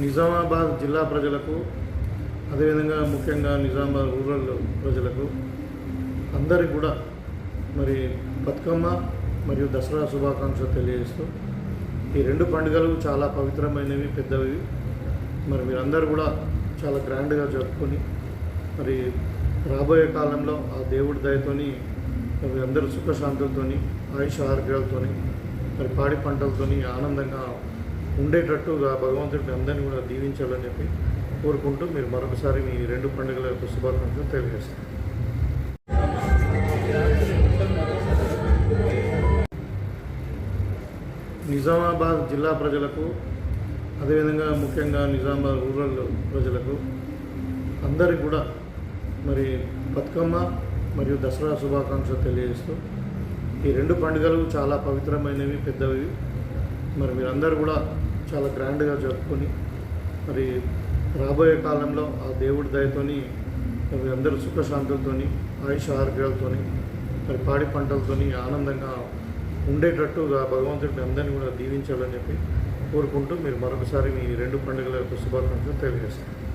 నిజామాబాద్ జిల్లా ప్రజలకు అదేవిధంగా ముఖ్యంగా నిజామాబాద్ రూరల్ ప్రజలకు అందరికి కూడా మరి బతుకమ్మ మరియు దసరా శుభాకాంక్షలు తెలియజేస్తూ ఈ రెండు పండుగలు చాలా పవిత్రమైనవి పెద్దవి. మరి మీరందరూ కూడా చాలా గ్రాండ్గా జరుపుకొని మరి రాబోయే కాలంలో ఆ దేవుడి దయతోని మరి అందరూ సుఖశాంతులతోని ఆయుష ఆరోగ్యాలతోని మరి పాడి పంటలతోని ఆనందంగా ఉండేటట్టుగా భగవంతుడిని అందరినీ కూడా దీవించాలని చెప్పి కోరుకుంటూ మీరు మరొకసారి మీ రెండు పండుగల యొక్క శుభాకాంక్షలు తెలియజేస్తాను. నిజామాబాద్ జిల్లా ప్రజలకు అదేవిధంగా ముఖ్యంగా నిజామాబాద్ రూరల్ ప్రజలకు అందరికి కూడా మరి బతుకమ్మ మరియు దసరా శుభాకాంక్షలు తెలియజేస్తూ ఈ రెండు పండుగలు చాలా పవిత్రమైనవి పెద్దవి. మరి మీరందరూ కూడా చాలా గ్రాండ్గా జరుపుకొని మరి రాబోయే కాలంలో ఆ దేవుడి దయతోని మరి అందరూ సుఖశాంతులతోని ఆయుష ఆరోగ్యాలతోని మరి పాడి పంటలతోని ఆనందంగా ఉండేటట్టుగా భగవంతుడిని అందరినీ కూడా దీవించాలని చెప్పి కోరుకుంటూ మీరు మరొకసారి మీ రెండు పండుగల యొక్క శుభాకాంక్షలు తెలియజేస్తాను